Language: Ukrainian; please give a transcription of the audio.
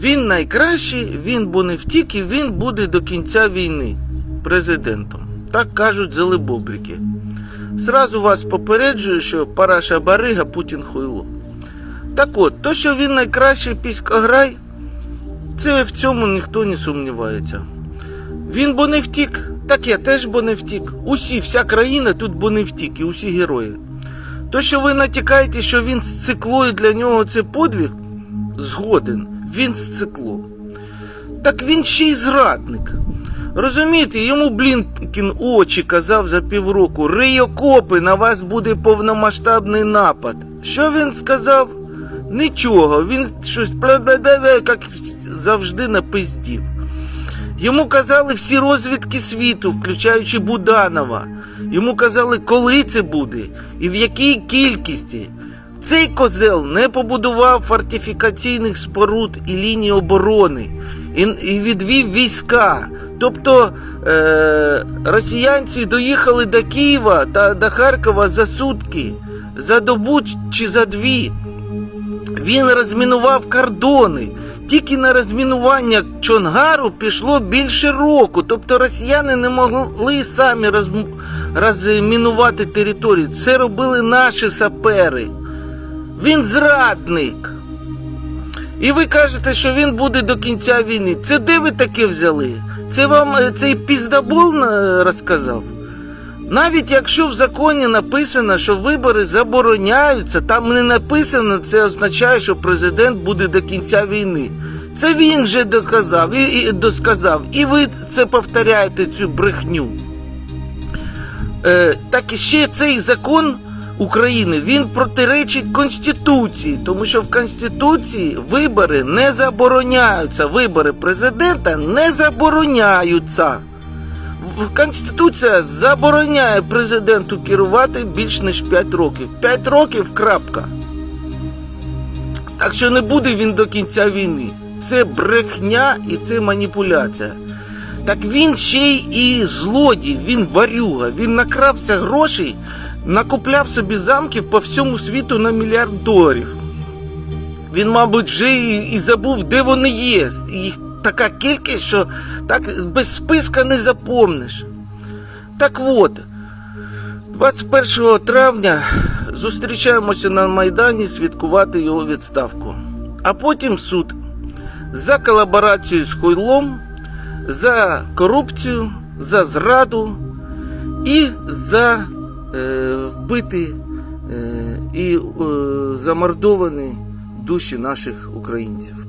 Він найкращий, він бо не втік і він буде до кінця війни президентом. Так кажуть зелебобрики. Зразу вас попереджую, що Параша Барига Путін хуйло. Так от, то, що він найкращий піськограй, це в цьому ніхто не сумнівається. Він бо не втік, так я теж бо не втік. Усі, вся країна тут бо не втік, і усі герої. То, що ви натякаєте, що він з циклою для нього це подвиг, згоден, він з цикло. Так він ще й зрадник. Розумієте, йому Блінкін очі казав за півроку: Рий окопи, на вас буде повномасштабний напад. Що він сказав? Нічого, він щось як завжди напиздів. Йому казали всі розвідки світу, включаючи Буданова. Йому казали, коли це буде і в якій кількості. Цей козел не побудував фортифікаційних споруд і ліній оборони і, відвів війська. Тобто е, росіянці доїхали до Києва та до Харкова за сутки, за добу чи за дві. Він розмінував кордони. Тільки на розмінування Чонгару пішло більше року. Тобто росіяни не могли самі розм- розмінувати територію. Це робили наші сапери. Він зрадник. І ви кажете, що він буде до кінця війни. Це де ви таке взяли? Це вам е, цей піздабол е, розказав? Навіть якщо в законі написано, що вибори забороняються, там не написано, це означає, що президент буде до кінця війни. Це він вже доказав і, і досказав. І ви це повторяєте, цю брехню. Е, так і ще цей закон України він протиречить Конституції, тому що в Конституції вибори не забороняються. Вибори президента не забороняються. Конституція забороняє президенту керувати більш ніж 5 років. 5 років крапка. Так що не буде він до кінця війни. Це брехня і це маніпуляція. Так він ще й і злодій, він варюга, він накрався грошей, накупляв собі замків по всьому світу на мільярд доларів. Він, мабуть, вже і, забув, де вони є. Їх така кількість, що так без списка не запомниш. Так от, 21 травня зустрічаємося на Майдані святкувати його відставку. А потім суд за колаборацію з Хойлом, за корупцію, за зраду і за вбиті е, і е, замордовані душі наших українців.